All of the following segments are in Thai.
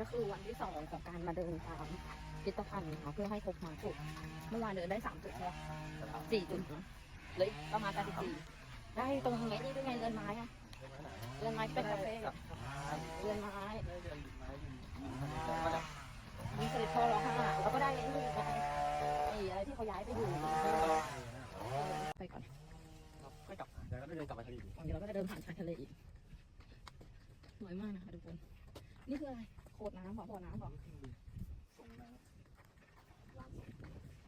ก็คือวันที่สองของการมาเดินตามพิพิธภัณฑ์ค่ะเพื่อให้ครบมาจุดเมื่อวานเดินได้สามจุดใช่ไหมสี่จุดนะเหลยประมาณแปดสิบสี่ได้ตรงไงนี่ด้วยไงเรือนไม้อะเรือนไม้ที่เป็นคาเฟ่เรือนไม้มีเสด็จพ่อร้องห้าแล้วก็ได้ไอ้นี่ไงไอ้อะไรที่เขาย้ายไปอยู่ไปก่อนไม่กลับเดี๋ยวก็ไม่เดินกลับมาทะเลอีกเดี๋ยวเราก็จะเดินผ่านชายทะเลอีกสวยมากนะคะทุกคนนี่คืออะไร โคตรน้ำบอกโคตน้ำบอก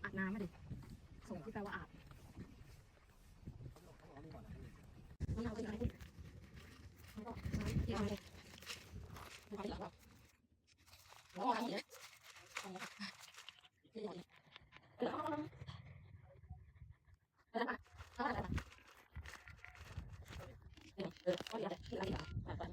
อาบน้ำมาดิส่งที่แปลว่าอาบนี่เราไปไหนแล้วก็ที่อะไรดูไปหลังเราแล้วอะไรเนี่ยที่ไหนแล้วแล้วอะไรเออก็อย่างที่อะไรอย่างนั้น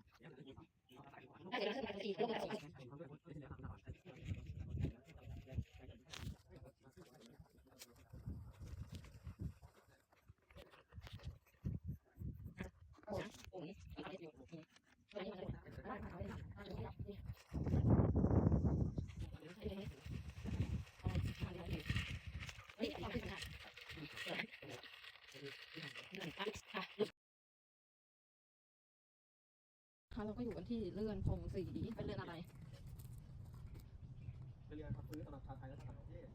เราก็อยู่กันที่เรือนพงศรีเป็นเรือนอะไร เป็นเรือพักพื้นสำหรับชาวไทยและชาวต่างประเทศ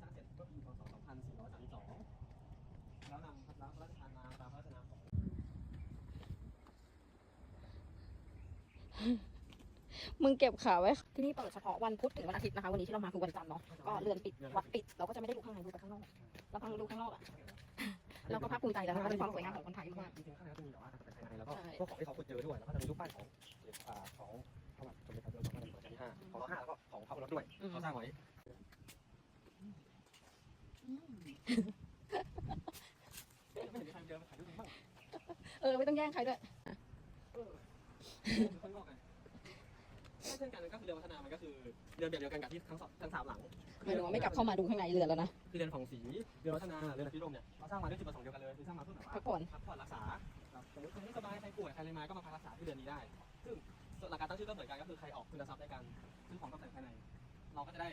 สร้างเสร็จก็ปีพศ2432 แล้วนำพระราชทานมาตามพระราชนามของมึงเก็บขาไว้ ที่นี่เปิดเฉพาะวันพุธถึงวันอาทิตย์นะคะ วันนี้ที่เรามาคือวันจันทร์เนาะ ก็เรือนปิด วัดปิด เราก็จะไม่ได้ดูข้างในดูแต่ข้างนอก เราพังดูข้างนอกอะ เราก็ภาคภูมิใจแล้วนะคะเป็นความสวยงามของคนไทยมากจริงๆข้างในก็จะมีแบบว่าตกแต่งภายในแล้วก็ใช่พวกของที่เขาขุดเจอด้วยแล้วก็จะมีรูปปั้นของอ่าของพระบาทสมเด็จพระเจ้าอยู่หัวรัชกาลที่ห้าของรห้าแล้วก็ของพระโอรสด้วยอืมเขาสร้างไว้ไม่เห็นมีใครเดินมาถ่ายรูปบ้างเออไม่ต้องแย่งใครด้วย ข้างนอกไงก็ เช่นกันก็คือเรือวัฒนามันก็คือเรือแบบเดียวกันกับที่ทั้งสองทั้งสามหลังหมายถึงว่าไม่กลับเข้ามาดูข้างในเรือนแล้วนะ คือเรือนของศรีเรือวัฒนาเรือพิรมเนี่ยเราสร้างมาด้วยจุดประสงค์เดียวกันเลยคือสร้างมาเพื่อแบบว่าพักผ่อนพักผ่อนรักษาครับสมมติใครไม่สบายใครป่วยใครอะไรมาก็มาพักรักษาที่เรือนนี้ได้ ซึ่งส่วนหลักการตั้งชื่อก็เหมือนกันก็คือใครออกคุณทรัพย์ในการซื้อของตกแต่งภายใน เราก็จะได้